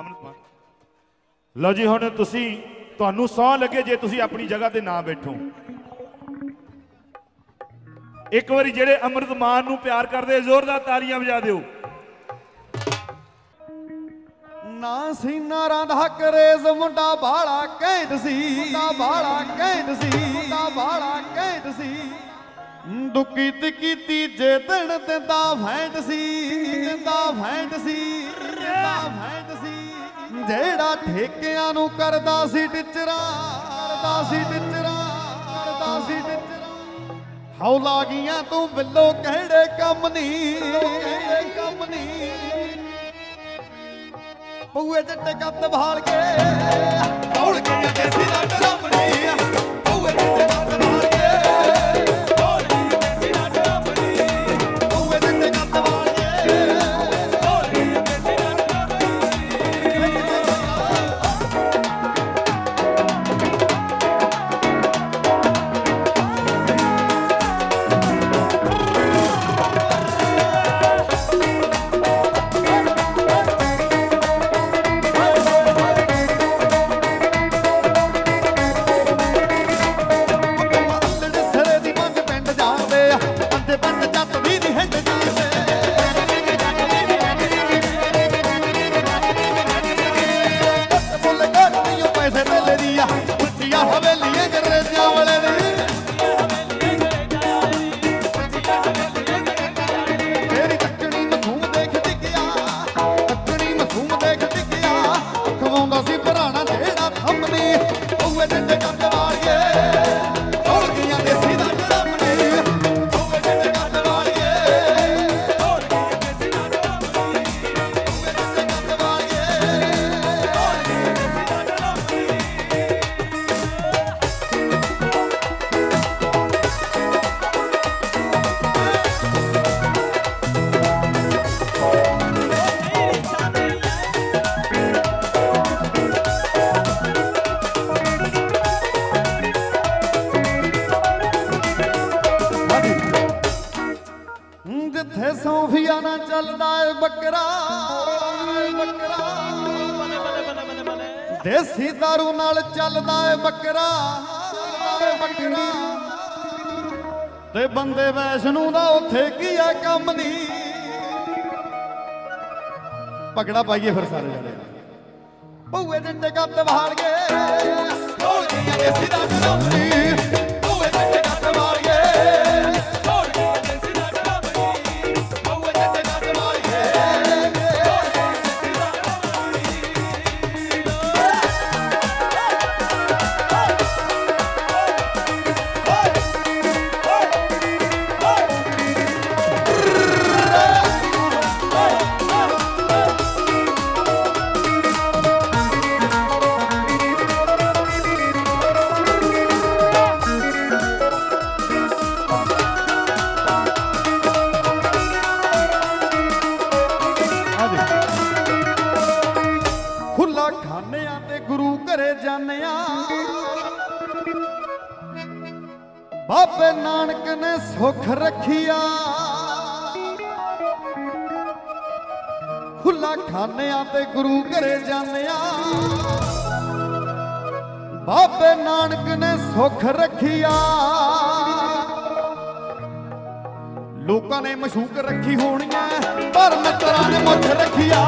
ਅਮਰਤਮਾਨ ਲਓ ਜੀ ਹੁਣ ਤੁਸੀਂ ਤੁਹਾਨੂੰ ਸੌ ਲੱਗੇ ਜੇ ਤੁਸੀਂ ਆਪਣੀ ਜਗ੍ਹਾ ਤੇ ਨਾ ਬੈਠੋ। ਇੱਕ ਵਾਰੀ ਜਿਹੜੇ ਅਮਰਤਮਾਨ ਨੂੰ ਪਿਆਰ ਕਰਦੇ ਜ਼ੋਰਦਾਰ ਤਾਲੀਆਂ ਵਜਾ ਦਿਓ। ਨਾ ਸੀ ਨਾਰਾਂ ਦਾ ਕਰੇਜ਼ ਮੁੰਡਾ ਬਾਲਾ ਕੈਂਟ ਸੀ। ਮੁੰਡਾ ਬਾਲਾ ਕੈਂਟ ਸੀ। ਮੁੰਡਾ ਬਾਲਾ ਕੈਂਟ ਸੀ। ਦੁੱਕੀ ਤਿੱਕੀ ਤੀਜੇ ਦਿਨ ਦਿੰਦਾ ਫੈਂਟ ਸੀ। ਦਿੰਦਾ ਫੈਂਟ ਸੀ। ਦਿੰਦਾ ਫੈਂਟ ਸੀ ਜਿਹੜਾ ਠੇਕਿਆਂ ਨੂੰ ਕਰਦਾ ਸੀ ਟਿਚਰਾ, ਕਰਦਾ ਸੀ ਟਿਚਰਾ, ਕਰਦਾ ਸੀ ਟਿਚਰਾ। ਹੌਲਾ ਗਈਆਂ ਤੂੰ ਬਿੱਲੋ ਕਿਹੜੇ ਕੰਮ ਨਹੀਂ ਕਿਹੜੇ ਕੰਮ ਨਹੀਂ ਪੂਏ ਜੱਟੇ ਕੱਤ ਭਾਲ ਕੇ ਦੌੜ ਕੇ ਦੇਸੀ ਦਾ Let it ਜਿੱਥੇ ਸੌਫੀਆ ਨਾ ਚੱਲਦਾ ਏ ਬੱਕਰਾ ਬੱਕਰਾ। ਦੇਸੀ ਦਾਰੂ ਨਾਲ ਚੱਲਦਾ ਏ ਬੱਕਰਾ ਬੱਕਰਾ। ਤੇ ਬੰਦੇ ਵੈਸ਼ਨੂ ਦਾ ਉੱਥੇ ਕੀ ਆ ਕੰਮ ਨਹੀਂ ਪਕੜਾ ਪਾਈਏ ਫਿਰ ਸਾਰੇ ਜਣੇ। ਭੂਏ ਜੰਡੇ ਕੱਤ ਵਾਲ ਗਏ ਢੋਲ ਗਈਆਂ ਦੇਸੀ ਦਾ ਡਰਮਨੀ ਖੁੱਲਾ ਖਾਨਿਆਂ ਤੇ ਗੁਰੂ ਘਰੇ ਜਾਂਦੇ ਆ ਬਾਬੇ ਨਾਨਕ ਨੇ ਸੁਖ ਰੱਖਿਆ। ਖੁੱਲਾ ਖਾਨਿਆਂ ਤੇ ਗੁਰੂ ਘਰੇ ਜਾਂਦੇ ਆ ਬਾਬੇ ਨਾਨਕ ਨੇ ਸੁਖ ਰੱਖਿਆ। ਲੋਕਾਂ ਨੇ ਮਸ਼ੂਕ ਰੱਖੀ ਹੋਣੀ ਹੋਣੀਆਂ ਪਰ ਮਿੱਤਰਾਂ ਨੇ ਮੁੱਠ ਰੱਖਿਆ।